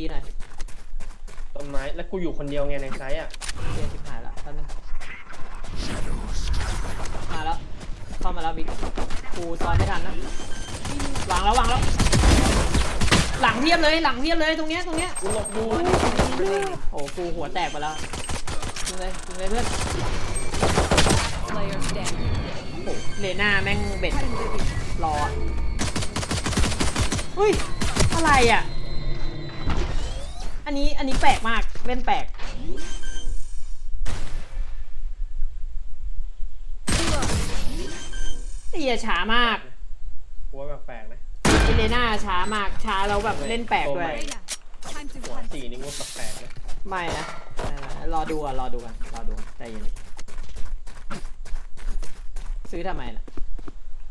ดูตรงทีหน่อยต้นไม้แล้วกูอยู่คนเดียวไงในไซต์อะเรียนชิบหายละแป๊บนึงมาแล้วเข้ามาแล้วบิ๊กกูซ้อนไม่ทันนะวางแล้ววางแล้ว หลังเทียบเลยหลังเทียบเลยตรงเนี้ยตรงเนี้ยกูหลบดูโอ้กูหัวแตกไปแล้วยิงเลยยิงเลยเพื่อน Player standing. โอ้เลน่าแม่งเบ็ดรออะอุ้ยอะไรอะ อันนี้อันนี้แปลกมากเล่นแปลกไอ้เหี้ยช้ามากกูว่าแปลกๆนะไอเลน่าช้ามากช้าแล้วแบบเล่นแปลกด้วย Reyna, time to หัว hunt. สีนี่กูว่าแปลกๆนะไม่นะไม่ไม่รอดูอะรอดูกันรอดูใจเย็นซื้อทำไมล่ะเ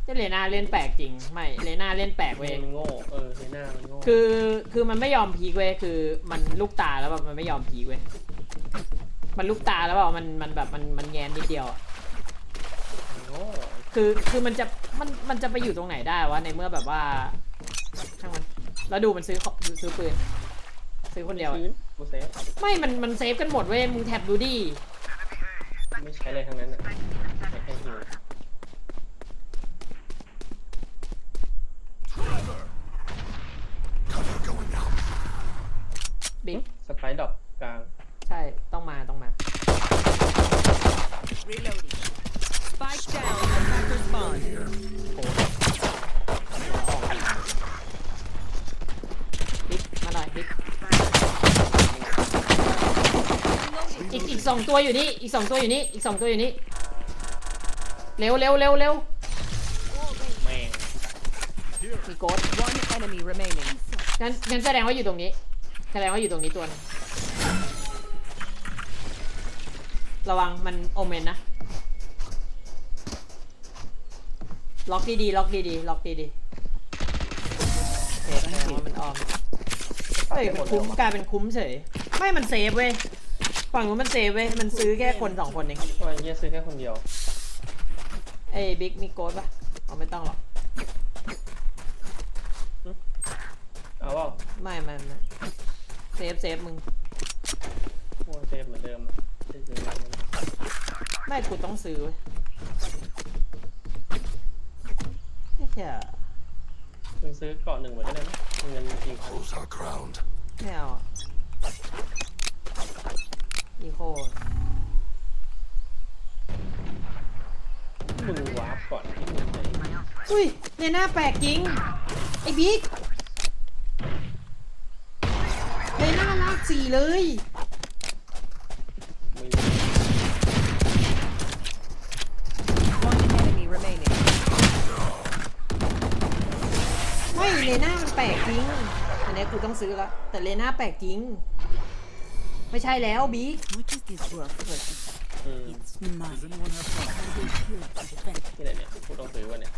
จ้าเลน่าเล่นแปลกจริง ไม่เลน่าเล่นแปลกเวเว้ยมันโง่เออในหน้ามันโง่คือคือมันไม่ยอมพีกเว้ยคือมันลูกตาแล้วแบบมันไม่ยอมพีกเว้ยมันลูกตาแล้วแบบมันมันแบบมันมันแงนนิดเดียวอะมันโง่คือคือมันจะมันมันจะไปอยู่ตรงไหนได้วะในเมื่อแบบว่าช่างมันแล้วดูมันซื้อของซื้อปืน ซื้อคนเดียวอะซื้อกูเซฟไม่มันมันเซฟกันหมดเว้ยมึงแท็บดูดิไม่ใช้เลยทั้งนั้นอะใช้แค่หิว ตัวอยู่นี่ อีกสองตัวอยู่นี่ อีกสองตัวอยู่นี่ เร็วเร็วเร็วเร็วแม่งมีโกด One enemy remaining. งั้นงั้นแสดงว่าอยู่ตรงนี้ แสดงว่าอยู่ตรงนี้ตัวนึงระวังมันโอเมนนะ ล็อกดีๆล็อกดีๆล็อกดีๆเซฟแสดงว่ามันออมเฮ้ยมันคุ้มกลายเป็นคุ้มเฉย ไม่มันเซฟเว้ย ฝั่งนู้นมันเซฟเว้ยมันซื้อแค่คนสองคนเองว่าเหี้ยซื้อแค่คนเดียวเอ้ยบิ๊กมีโกดปะเอาไม่ต้องหรอกเอาว่าไม่ไม่ไม่เซฟเซฟมึงโอ้เซฟเหมือนเดิมอะไม่ซื้อหลังมันไม่กูต้องซื้อเว้ยไอ้เหี้ยมึงซื้อเกาะหนึ่งเหมือนกันได้ไหมเงินจริงพัน Close our ground. ไม่เอาอะ อีโคมึงวาร์ปก่อนที่มึงจะอุ้ยเนี่ยหน้าแปลกจริง ไอ้บิ๊กเลยหน้าลากสี่เลย ไม่รู้ One enemy remaining. ไม่เลน่ามันแปลกจริง อันนี้กูต้องซื้อละแต่เลน่าแปลกจริง ไม่ใช่แล้วบิ๊ก What is this world versus อืม It's mine. Does anyone have fun? I will here to defend. นี่แหละเนี่ยกูต้องซื้อวะเนี่ย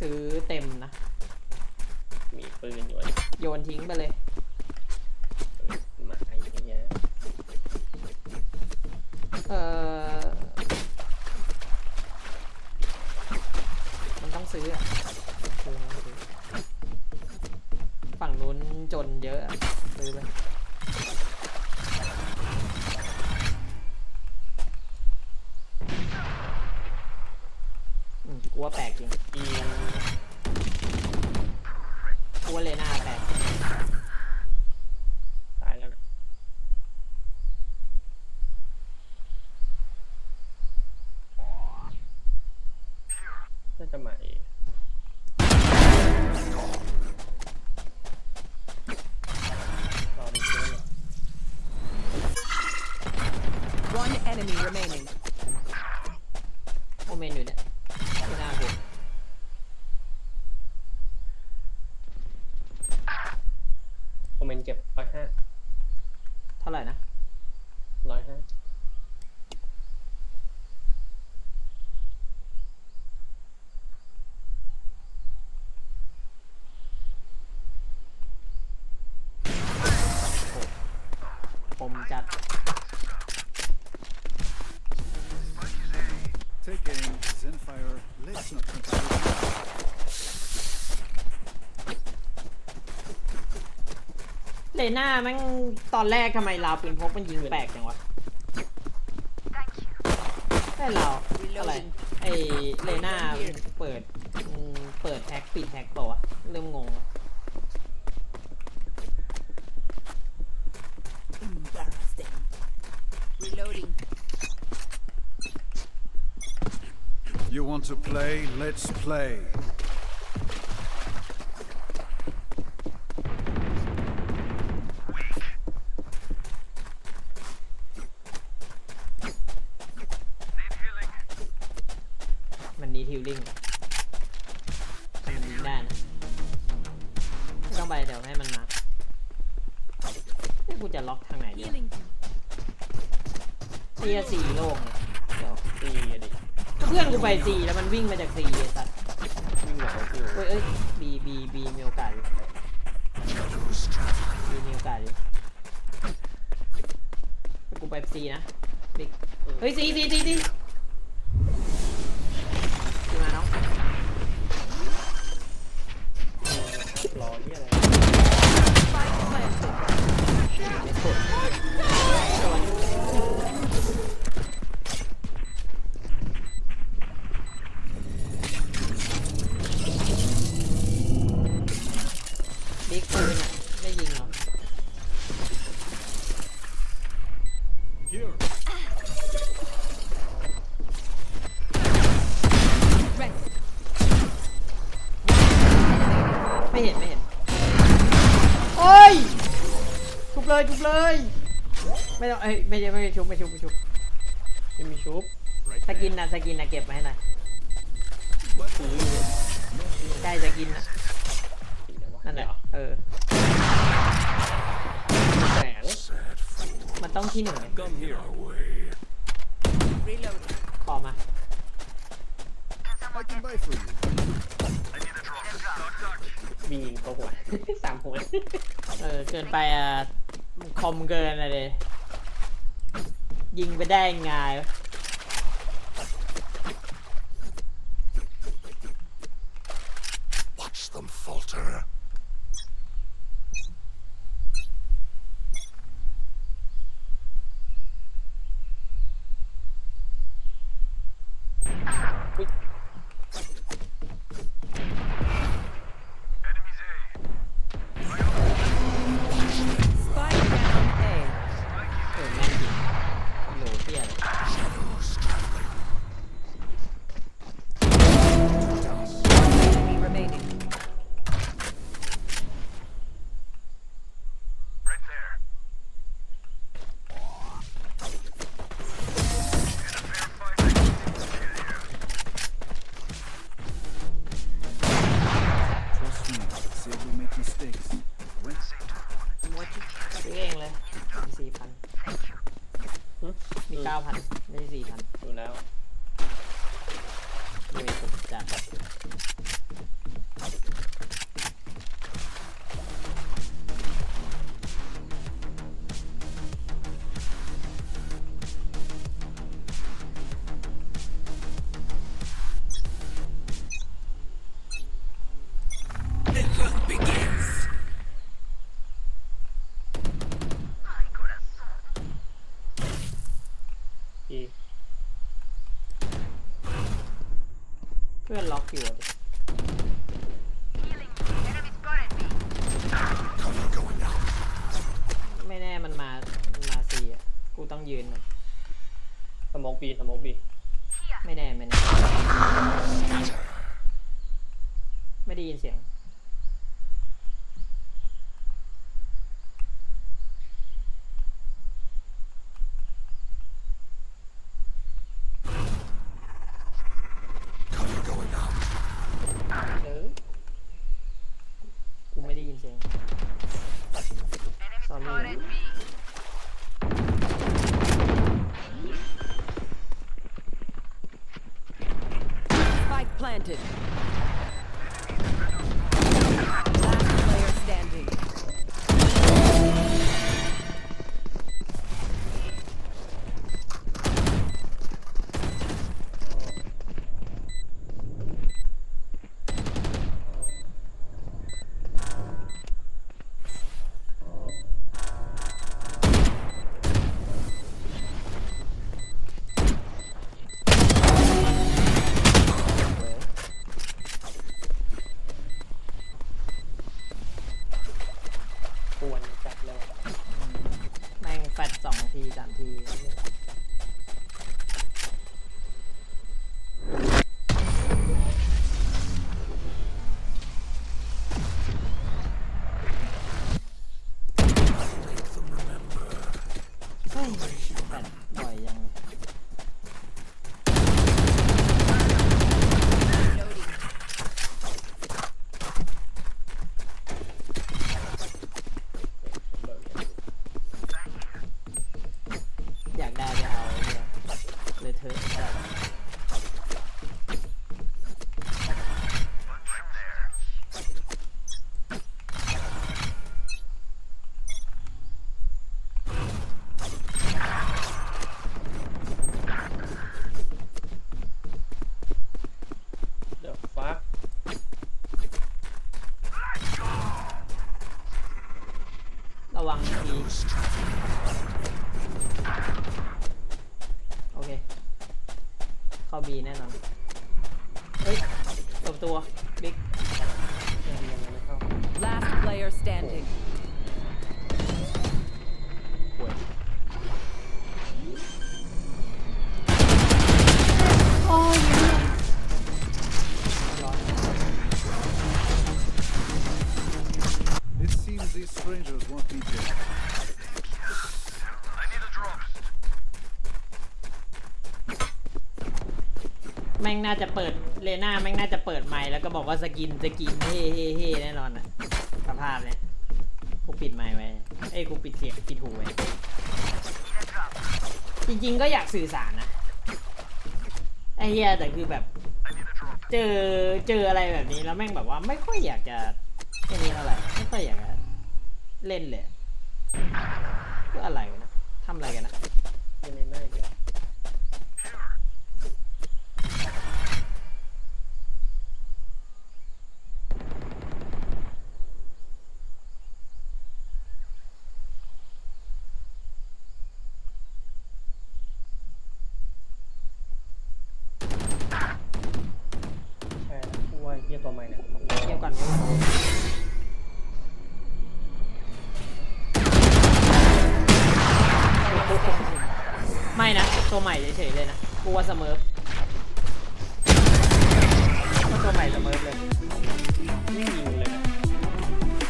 ซื้อเต็มนะ มีปืนอยู่ไอ้โยนทิ้งไปเลย ปืนหมาไอ้เงี้ยเออมันต้องซื้ออะซื้อนะซื้อฝั่งนู้นจนเยอะอะซื้อไป กูว่าแปลกจริงอีกูว่าเลน่าแปลก ตายแล้วนะน่าจะมาเองรอดูเพื่อนหน่อย One enemy remaining. โอเมนอยู่เนี่ยเลน่ากู คอมเมนต์เก็บร้อยห้า เท่าไหร่นะ ร้อยห้า Let's not compare เลน่าแม่งตอนแรกทำไมลาวปืนพกมันยิงแปลกจังวะแต่เราอะไรไอเลน่าเปิดเปิดแท็กปิดแท็กเปล่าวะเริ่มงง Embarrass them. Reloading. You want to play? Let's play. มันนี้ทิวลิงมันยิงได้นะไม่ต้องไปเดี๋ยวให้มันมานี่กูจะล็อกทางไห นเนี่ย Healing. เตียสี่โล่งเลยเดี๋ยวตีอะดิก็เพื่อนกูไปสี่แล้วมันวิ่งมาจากสี่ไอ้สัตว์วิ่งมาของคิวเอ้ยเอ้ยบีบีบีมีโอกาสอยู่บีมีโอกาสอยู่แต่กูไปซีนะบิ๊กเฮ้ยซีซีซีซีซี เลยทุบเลย ไม่ต้องเอ้ยไม่ใช่ไม่ใช่ชุบไม่ชุบไม่ชุบไม่มีชุบ Right สกินนะสกินนะเก็บมาให้หน่อยซื้ออยู่เนี่ยใช่สกินนะสีไหนวะนั่นแหละเยเออแสงมันต้องที่หนึ่งเลย Come here. Reloading. ขอมา I can buy for you. บียิงตัวหัว สามหัว เออ เกินไปอะ คอมเกินอะไรเลยยิงไปได้ไง เพื่อน ทีสามที่ แน่นอน น่าจะเปิดเลน่าแม่งน่าจะเปิดไมค์แล้วก็บอกว่าสกินสกินเฮ่เฮ่เฮ่แน่นอนอะสภาพเนี่ยกูปิดไมค์ไว้เอ้ยกูปิดเสียงปิดหูไว้จริงๆก็อยากสื่อสารนะไอ้เหี้ยแต่คือแบบ เจอเจออะไรแบบนี้แล้วแม่งแบบว่าไม่ค่อยอยากจะไอ้นี่เท่าไหร่ไม่ค่อยอยากจะเล่นเลยเพื่ออะไรนะทำอะไรกันนะ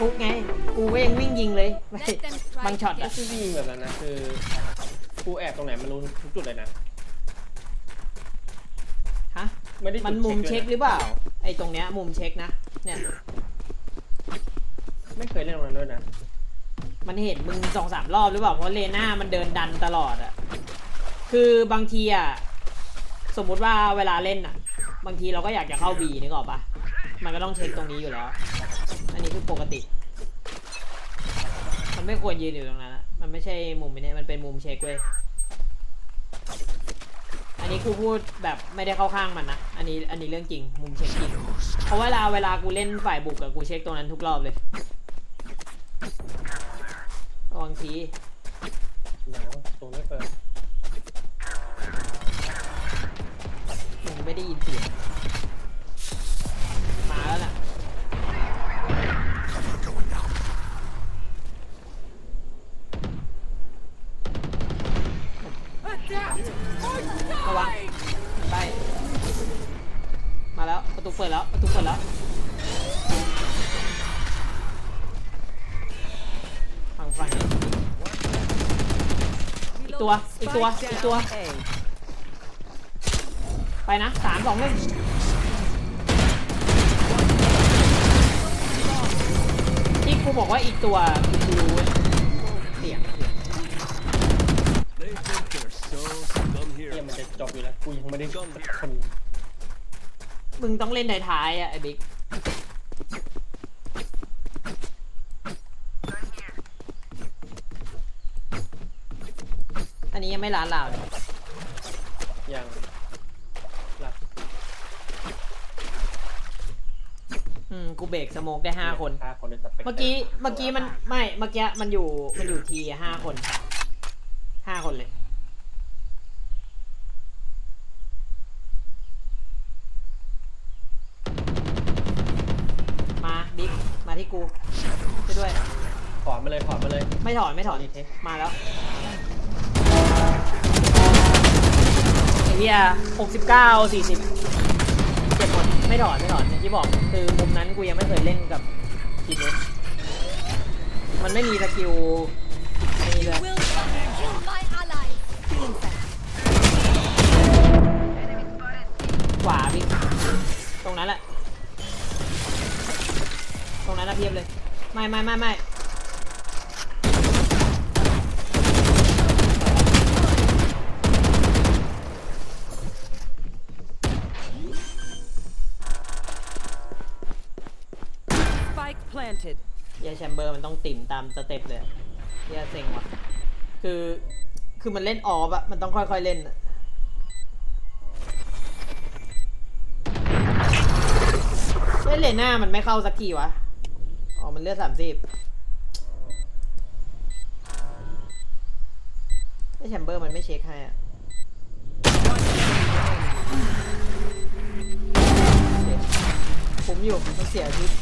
ฟุกไง กูก็ยังวิ่งยิงเลยไม่บางช็อตไม่อะใช่วิ่งแบบนั้นนะคือกูแอบตรงไหนมันรู้ทุกจุดเลยนะฮะ ไม่ได้จุดมันมุมเช็คด้วยนะหรือเปล่า ไอ้ตรงเนี้ยมุมเช็คนะ เนี่ย ไม่เคยเล่นตรงนั้นด้วยนะมันเห็นมึงสองสามรอบหรือเปล่า เพราะเลน่ามันเดินดันตลอดอะคือบางทีอะสมมุติว่าเวลาเล่นอะบางทีเราก็อยากจะเข้าบีนึกออกปะมันก็ต้องเช็คตรงนี้อยู่แล้ว อันนี้คือปกติมัน ไม่ควรยืนอยู่ตรงนั้นอะมันไม่ใช่มุมนี้มันเป็นมุมเช็คเว้ย อันนี้กูพูดแบบไม่ได้เข้าข้างมันนะ อันนี้อันนี้เรื่องจริง มุมเช็คจริง เพราะเวลาเวลากูเล่นฝ่ายบุกกับกูเช็คตรงนั้นทุกรอบเลยระวังที อีกตัว อีกตัว Spike อีกตัว down A. ไปนะสามสองหนึ่งที่กูบอกว่าอีกตัวคือกูรู้เว้ยเสียงเสียง They think they're so scum เฮีย here. มันจะจบอยู่แล้วกูยังไม่ได้สักคนมึงต้องเล่นท้ายๆอะไอ้บิ๊ก นนี้ยังไม่ล้านลาวเลยยังหลักอืมกูเบรกสโมกได้ห้าคน ห้าคนในสเปกเมื่อกี้เมื่อกี้มันไม่เมื่อกี้มันอยู่มันอยู่ทีห้าคนห้าคนเลย มาบิ๊กมาที่กูไปด้วย ถอนมาเลยถอนมาเลย ไม่ถอนไม่ถอนดีเทคมาแล้ว ยหกสิบเก้าสี่สิบเจ็บหมดไม่ถอนไม่ถอนอย่างที่บอกคือมุมนั้นกูยังไม่เคยเล่นกับทีมนี้มันไม่มีสกิลนี่เลย Will kill my ally. Feeling fat. ขวาบิ๊กตรงนั้นแหละ ตรงนั้นนะเพียบเลย ไม่ไม่ไม่ไม่ planted. เฮียแช มเบอร์มันต้องติ่มตามสเต็ปเลยเฮียเซ็งว่ะ คือ คือมันเล่นออฟอะมันต้องค่อยๆเล่นอะเล่นเลน่ามันไม่เข้าสักทีวะ อ๋อ มันเลือดสามสิบไอแชมเบอร์มันไม่เช็คให้อะผมอยู่ มันเสียชีวิต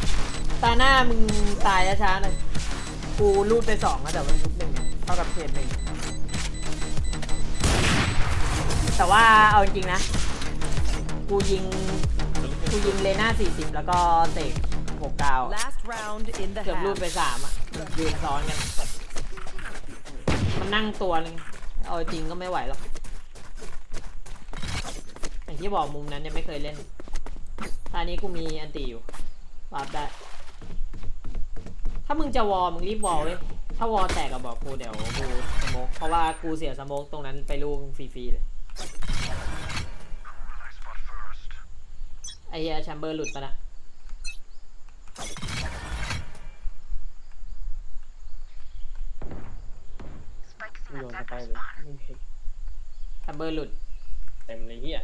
ตาหน้ามึงตายช้าๆหน่อยกูรูดไปสองแล้วแต่ว่าชุดหนึ่งเท่ากับเขตหนึ่งแต่ว่าเอาจริงๆนะ กูยิง กูยิงเลน่าสี่สิบแล้วก็เตะหกเก้า Last round in the เกือบรูด half. ไปสามอะยืนซ้อนกัน มันนั่งตัวนึงเอาจริงก็ไม่ไหวหรอก อย่างที่บอกมุมนั้นยังไม่เคยเล่นตอนนี้กูมีอันตีอยู่วาร์ปได้ถ้ามึงจะวอลมึงรีบวอลเว้ย ถ้าวอลแตกก็บอกกูเดี๋ยวกูสโมกเพราะว่ากูเสียสโมกตรงนั้นไปลูกฟรีๆเลย ไอ้เหี้ยแชมเบอร์หลุดไปะนะ โยนเข้าไปเลยไม่เห็นแชมเบอร์หลุด เต็มเลยเฮีย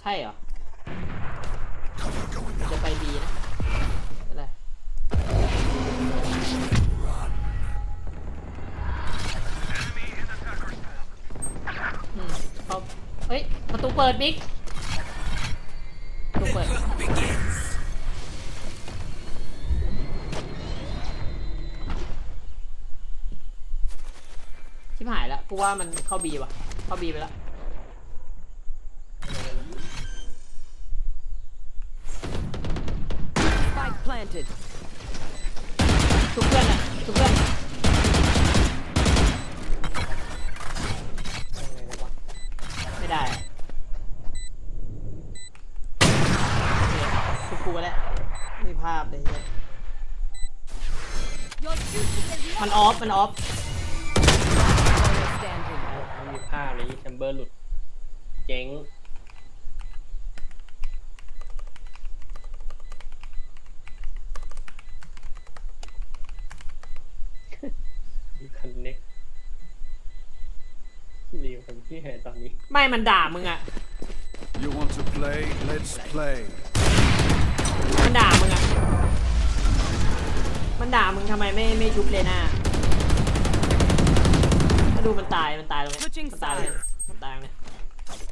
ใช่เหรอจะ ไปบีนะอะไรอืมเขาเฮ้ย ประตูเปิดบิ๊กประตูเปิด ชิบหายแล้วกูว่ามันเข้าบีว่ะ เข้าบีไปแล้ว มันออฟ มันออฟ Player standing. ไม่มีผ้าเลยแชมเบอร์หลุด เจ๊งคันเน็กรีวคนที่แห่ตอนนี้ ไม่ มันด่ามึงอะ You want to play? Let's play. มันด่ามึงอะ มันด่ามึงทำไมไม่ไม่ชุบเลน่าถ้าดูมันตายมันตายตรงเนี้ย Switching มันตายเลย sides มันตายตรงเนี้ย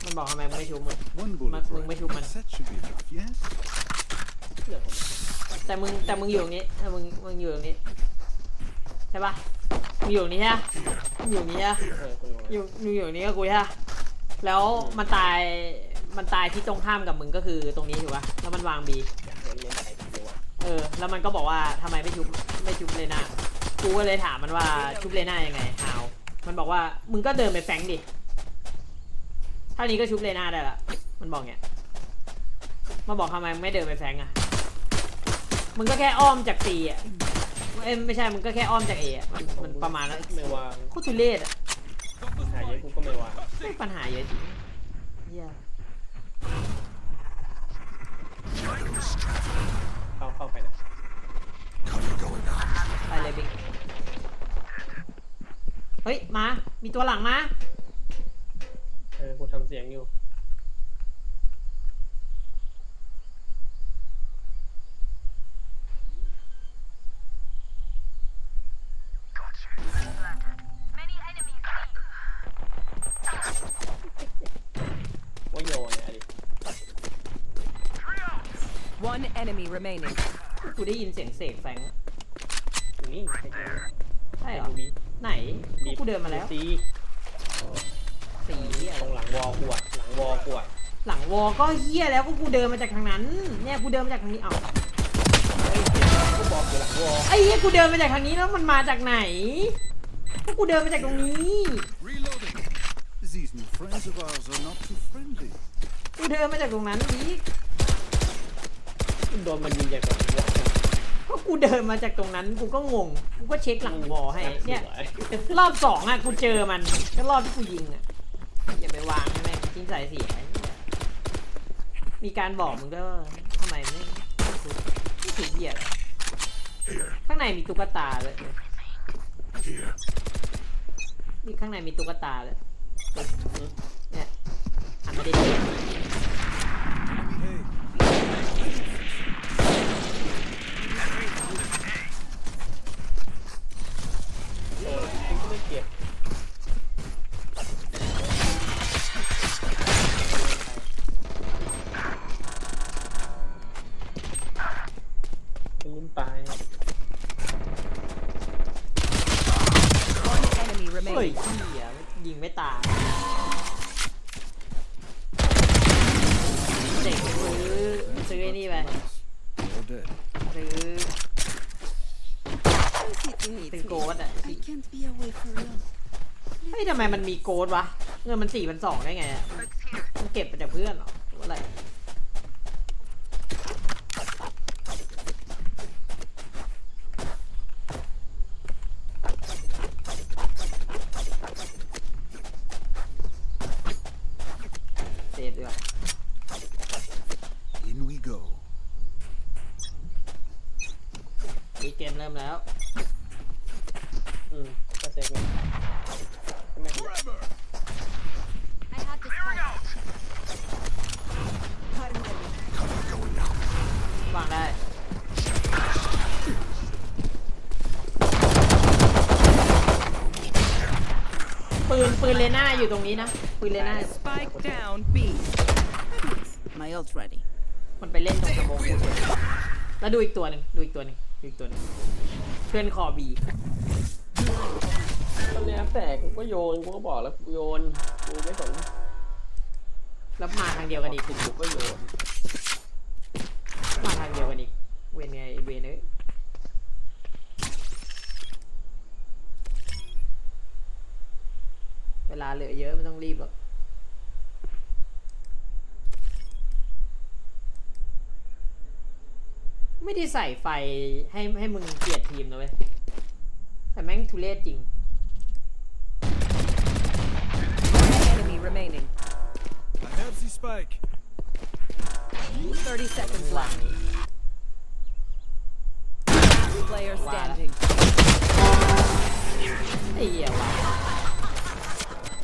มันบอกทำไมมึงไม่ชุบมึง One bullet. Mas- right? may shoot man. That should be enough, yes? เรื่องของมันแต่มึงแต่มึงอยู่ตรงนี้ถ้ามึงมึงอยู่ตรงนี้ใช่ปะมึงอยู่ตรงนี้ใช่ปะมึงอยู่ตรงนี้ใช่ปะเออคุณรู้ไหมอยู่มึงอยู่ตรงนี้กับกูใช่ปะแล้วมันตายมันตายที่ตรงข้ามกับมึงก็คือตรงนี้ถูกปะแล้วมันวางบีอยาก เล่นเล่นอะไรกันดีวะเออ แล้วมันก็บอกว่าทำไมไม่ชุบไม่ชุบเลน่ากูก็เลยถามมันว่าชุบเลน่ายังไงฮาวมันบอกว่ามึงก็เดินไปแฟงดิเท่านี้ก็ชุบเลน่าได้ละมันบอกเนี้ยมาบอกทำไมมึงไม่เดินไปแฟงอะมึงก็แค่อ้อมจากตีอะเอ้ยไม่ใช่มึงก็แค่อ้อมจากเอะมันมันประมาณนั้นไม่วางโคตรทุเรศอะหายเยอะกูก็ไม่วางไม่ปัญหาเยอะจริงเหี้ยเข้ เข้าไปนะไปเลยบิ๊กเฮ้ยมา มีตัวหลังมา เออกูทำเสียงอยู่ ว่าโยนเนี่ยดิ One enemy remaining. กูได้ยินเสียงเสกแฟงอะอยู่นี่ใช่ไหมใช่เหรอบีไหนกูเดินมาแล้วซีสีเหี้ยตรงหลังวอลกูอะหลังวอลกูอะหลังวอก็เฮี้ยแล้วก็กูเดินมาจากทางนั้น เนี่ยกูเดินมาจากทางนี้เอ้าเฮ้ยกูบอกอยู่หลังวอลไอ้เหี้ยกูเดินมาจากทางนี้แล้วมันมาจากไหนก็กูเดินมาจากตรงนี้ Reloading. These new friends of ours are not too friendly. กูเดินมาจากตรงนั้นอีก โดนมันยิงจากหลังวอลก็กูเดินมาจากตรงนั้นกูก็งง กูก็เช็คหลังวอให้เนี่ยสวยรอบสองอะกูเจอมันก็รอบที่กูยิงอะอย่าไปวางใช่ไหมทิ้งสายเสียไอ้เหี้ยมีการบอกมึงด้วยว่าทำไมไมไม่ไม่ถูกเหยียดข้างในมีตุ๊กตาเลย Here. นี่ข้างในมีตุ๊กตาเลยเนี่ยหันมาดิะเงินมันสี่พันสองได้ไงอะมันเก็บไปจากเพื่อนเหรอหรือว่าอะไร เซฟดีกว่า In we go. อีกเกมเริ่มแล้ว อืมก็เซ็งเลยใช่ไหม Forever. I have the spike. Cover going out. วางได้ ปืน ปืนเลน่า อยู่ตรงนี้นะปืนเลน่า Spike down B. My ult ready. มันไปเล่นตรงสมองคุณแล้วดูอีกตัวหนึ่งดูอีกตัวหนึ่งดูอีกตัวหนึ่งเพื่อนคอบีตอนเนี้ยแตกกูก็โยนกูก็บอกแล้วกูโยนกูไม่สนแล้วมาทางเดียวกันอีกกูก็โยนมาทางเดียวกันอีกเวนไงเวนเอ้ย เวลาเหลือเยอะไม่ต้องรีบหรอกไม่ได้ใส่ไฟให้ให้มึงเกลียดทีมนะเว้ย แต่แม่งทุเรศจริง One enemy remaining. I have the spike. 30 seconds วาง left. Player Wow. standing. ไอ้เหี้ยวะ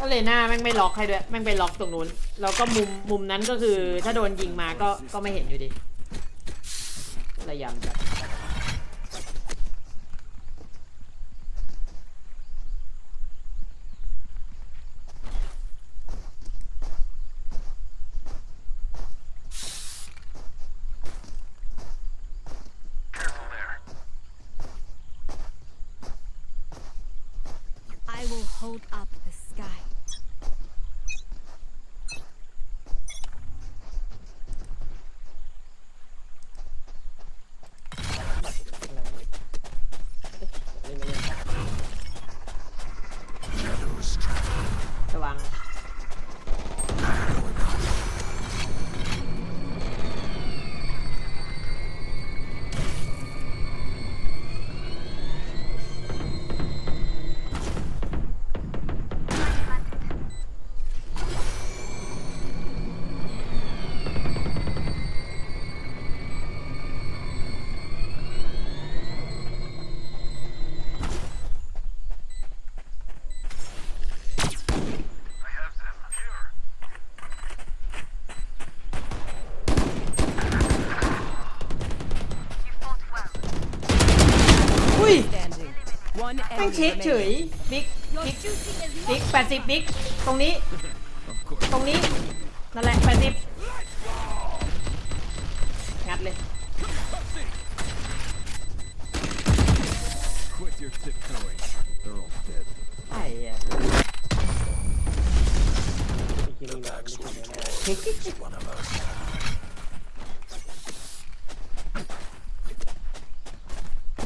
ก็เลยหน้าแม่งไม่ล็อกให้ด้วยแม่งไปล็อกตรงนู้น แล้วก็มุมมุมนั้นก็คือถ้าโดนยิงมาก็ก็ไม่เห็นอยู่ดีระยำจัด I will hold up the sky. อะไรวะเอ๊ะนี่ไม่เล่น Shadows traveling. ระวัง อุ้ย Standing. One แม่ งเช็คเฉยบิ๊กบิ๊กบิ๊กแปดสิบบิ๊กตรงนี้ ตรงนี้นั่นแหละแปดสิบงัดเลย Quit your tiptoeing. They're all dead. ไอ้เหี้ยไอ้ที่นี่แบบไม่ใช่แน่ One of us.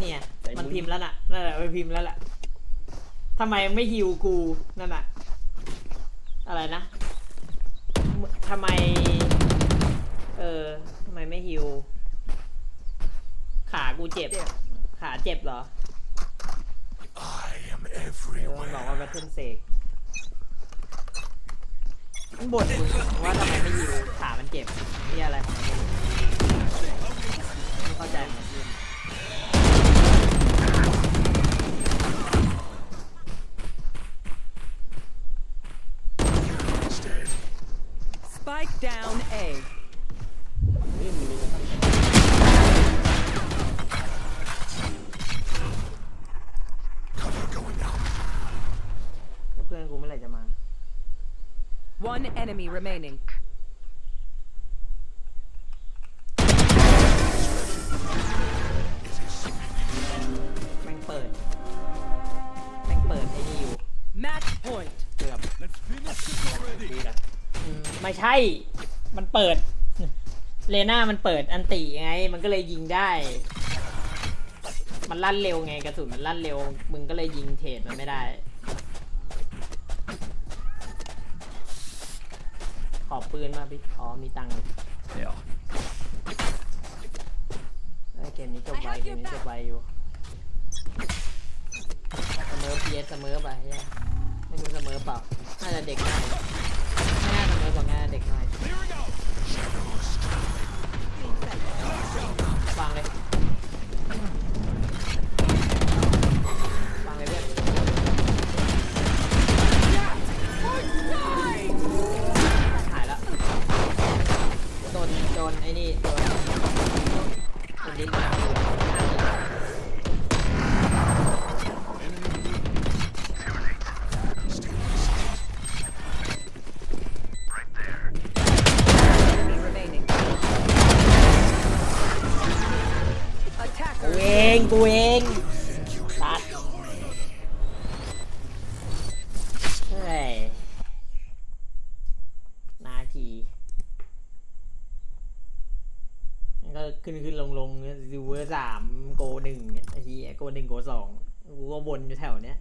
เนี่ย มันพิมพ์แล้วน่ะนั่นแหละมันพิมพ์แล้วแหละ ทำไมไม่ฮิวกูนั่นน่ะอะไรนะมึทำไม เออทำไมไม่ฮิว ขากูเจ็บ ขาเจ็บเหรอ I am เออมันบอก everywhere. ว่าแบทเทิลเซกมันบ่นมึงว่าทำไมไม่ฮิวขามันเจ็บนี่อะไรของมันไม่เข้าใจมัน Spike down A. นี่มันมี เพื่อนกูเมื่อไหร่จะมา One enemy remaining. ไม่ใช่ มันเปิด เลน่ามันเปิดอันติไง มันก็เลยยิงได้ มันลั่นเร็วไงกระสุนมันลั่นเร็ว มึงก็เลยยิงเทรดมันไม่ได้ ขอปืนมาพี่ อ๋อ มีตังค์ Yeah. เอ้ยเกมนี้จบไวเกมนี้จบไวอยู่เสมอเพียเสมอไปเหี้ยไม่รู้เสมอเปล่า น่าจะเด็กหน่อยไม่น่าเสมอหรอกน่าจะเด็กหน่อย วางเลย โกสองกูก็วนอยู่แถวเนี้ย